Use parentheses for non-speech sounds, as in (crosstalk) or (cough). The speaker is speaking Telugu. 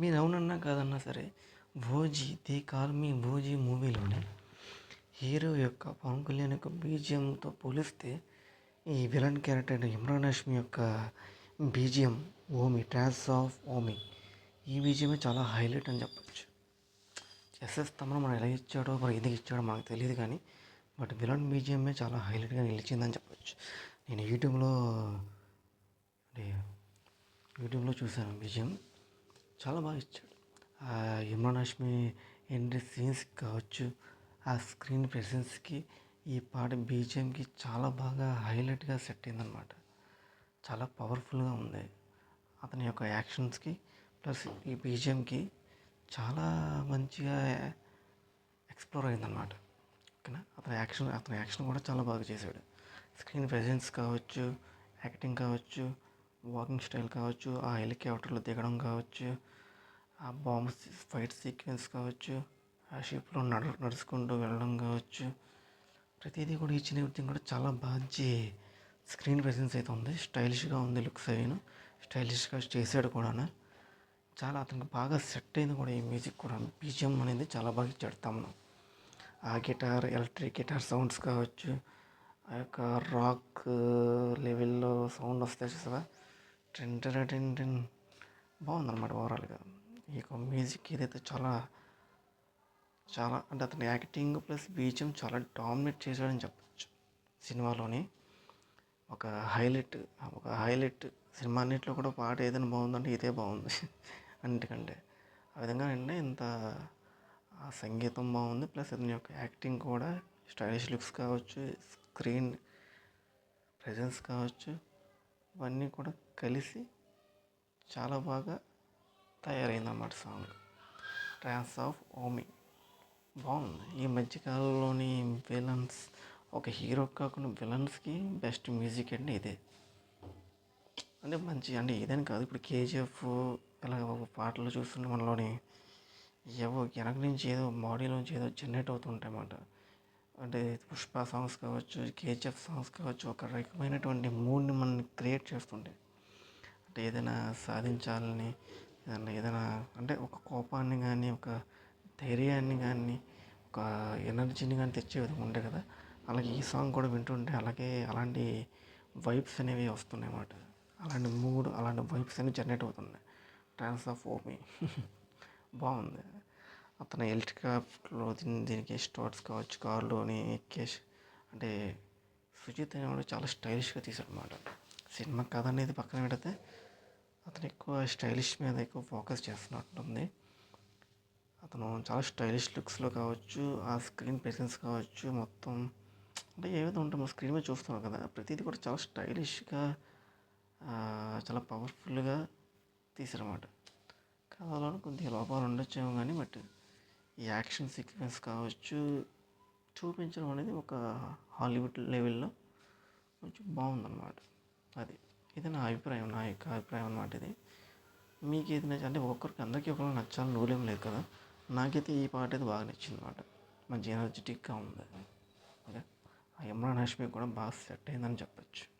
మీరు అవునన్నా కాదన్నా సరే భోజీ దే కాల్ మీ భోజీ మూవీలోనే హీరో యొక్క పవన్ కళ్యాణ్ యొక్క బీజిఎంతో పోలిస్తే ఈ విలన్ క్యారెక్టర్ ఇమ్రాన్ హష్మి యొక్క BGM Omi trance of Omi ఈ బీజిఎమే చాలా హైలైట్ అని చెప్పచ్చు. ఎస్ఎస్ తమను మనం ఎలా ఇచ్చాడో మరి ఎందుకు ఇచ్చాడో మనకు తెలియదు కానీ బట్ విలన్ బీజిఎంఏ చాలా హైలైట్గా నిలిచిందని చెప్పచ్చు. నేను యూట్యూబ్లో అంటే యూట్యూబ్లో చూశాను విజయం. చాలా బాగా ఇచ్చాడు. ఆ ఇమ్రాన్ హాష్మి ఎంట్రీ సీన్స్ కావచ్చు ఆ స్క్రీన్ ప్రెసెన్స్కి ఈ పాట బీజిఎంకి చాలా బాగా హైలైట్గా సెట్ అయిందనమాట చాలా పవర్ఫుల్గా ఉంది. అతని యొక్క యాక్షన్స్కి ప్లస్ ఈ బీజిఎంకి చాలా మంచిగా ఎక్స్ప్లోర్ అయిందనమాట ఓకేనా? అతని యాక్షన్ అతని యాక్షన్ కూడా చాలా బాగా చేశాడు. స్క్రీన్ ప్రెజెన్స్ కావచ్చు యాక్టింగ్ కావచ్చు వాకింగ్ స్టైల్ కావచ్చు ఆ హెలికాప్టర్లో దిగడం కావచ్చు ఆ బాంబ్ ఫైట్ సీక్వెన్స్ కావచ్చు ఆ షిప్లో నడ నడుచుకుంటూ వెళ్ళడం కావచ్చు. ప్రతిదీ కూడా ఇచ్చిన అండ్ ఎవ్రీథింగ్ కూడా చాలా మంచి స్క్రీన్ ప్రెజెన్స్ అయితే ఉంది స్టైలిష్గా ఉంది లుక్స్ అయిన స్టైలిష్గా చేశాడు కూడా చాలా అతనికి బాగా సెట్ అయింది కూడా ఈ మ్యూజిక్ కూడా బీజిఎం అనేది చాలా బాగా ఇచ్చాడు తమను. ఆ గిటార్ ఎలక్ట్రిక్ గిటార్ సౌండ్స్ కావచ్చు ఆ యొక్క రాక్ లెవెల్లో సౌండ్ వస్తాయి చూసావా? Ten ten ten ten. బాగుందన్నమాట ఓవరాల్గా ఈ యొక్క మ్యూజిక్ ఏదైతే చాలా చాలా అంటే అతని యాక్టింగ్ ప్లస్ బీజిఎం చాలా డామినేట్ చేశాడని చెప్పచ్చు సినిమాలోని. ఒక హైలైట్ ఒక హైలైట్ సినిమా అన్నింటిలో కూడా పాట ఏదైనా బాగుందంటే ఇదే బాగుంది. (laughs) అన్నిటికంటే. ఆ విధంగా అంటే ఇంత సంగీతం బాగుంది ప్లస్ అతని యొక్క యాక్టింగ్ కూడా స్టైలిష్ లుక్స్ కావచ్చు స్క్రీన్ ప్రెజెన్స్ కావచ్చు ఇవన్నీ కూడా కలిసి చాలా బాగా తయారైంది అన్నమాట సాంగ్ ట్రాన్స్ ఆఫ్ ఓమి బాగుంది. ఈ మధ్యకాలంలోని విలన్స్ ఒక హీరో కాకుండా విలన్స్కి బెస్ట్ మ్యూజిక్ అంటే ఇదే. అంటే మంచి అంటే ఏదని కాదు. ఇప్పుడు కేజీఎఫ్ ఇలా పాటలు చూస్తుంటే మనలోని ఏవో వెనక నుంచి ఏదో బాడీలోంచి ఏదో జనరేట్ అవుతుంటాయి అన్నమాట అంటే పుష్ప సాంగ్స్ కావచ్చు కేజీఎఫ్ సాంగ్స్ కావచ్చు ఒక రకమైనటువంటి మూడ్ని మనల్ని క్రియేట్ చేస్తుండే. అంటే ఏదైనా సాధించాలని ఏదైనా ఏదైనా అంటే ఒక కోపాన్ని కానీ ఒక ధైర్యాన్ని కానీ ఒక ఎనర్జీని కానీ తెచ్చే విధంగా ఉండే కదా. అలాగే ఈ సాంగ్ కూడా వింటుంటే అలాగే అలాంటి వైబ్స్ అనేవి వస్తున్నాయి అన్నమాట. అలాంటి మూడ్ అలాంటి వైబ్స్ అనేవి జనరేట్ అవుతున్నాయి. ట్రాన్స్ ఆఫ్ ఓమి బాగుంది. అతను ఎలక్ట్రికల్ దీని దీనికి స్టార్ట్స్ కావచ్చు కార్లోని కేష్ అంటే సుజిత్ అనేవాడు చాలా స్టైలిష్గా తీశాడు అనమాట సినిమా కథ అనేది పక్కన పెడితే అతను ఎక్కువ స్టైలిష్ మీద ఎక్కువ ఫోకస్ చేస్తున్నట్టుంది. అతను చాలా స్టైలిష్ లుక్స్లో కావచ్చు ఆ స్క్రీన్ ప్రెసెన్స్ కావచ్చు మొత్తం అంటే ఏదైతే ఉంటే మనం స్క్రీన్ మీద చూస్తున్నాం కదా ప్రతిదీ కూడా చాలా స్టైలిష్గా చాలా పవర్ఫుల్గా తీసారన్నమాట కథలో కొద్దిగా లోపాలు ఉండొచ్చేమో కానీ బట్ యాక్షన్ సీక్వెన్స్ కావచ్చు. చూపించడం అనేది ఒక హాలీవుడ్ లెవెల్లో కొంచెం బాగుందన్నమాట. అది ఇది నా అభిప్రాయం నా యొక్క అభిప్రాయం అన్నమాట ఇది. మీకు ఏది నచ్చి అంటే ఒక్కొక్కరికి అందరికీ ఒకరు నచ్చాలని రూలేం లేదు కదా. నాకైతే ఈ పాట అయితే బాగా నచ్చింది అనమాట మంచి ఎనర్జెటిక్గా ఉంది. ఓకే? ఆ ఇమ్రాన్ హాష్మి కూడా బాగా సెట్ అయిందని చెప్పచ్చు.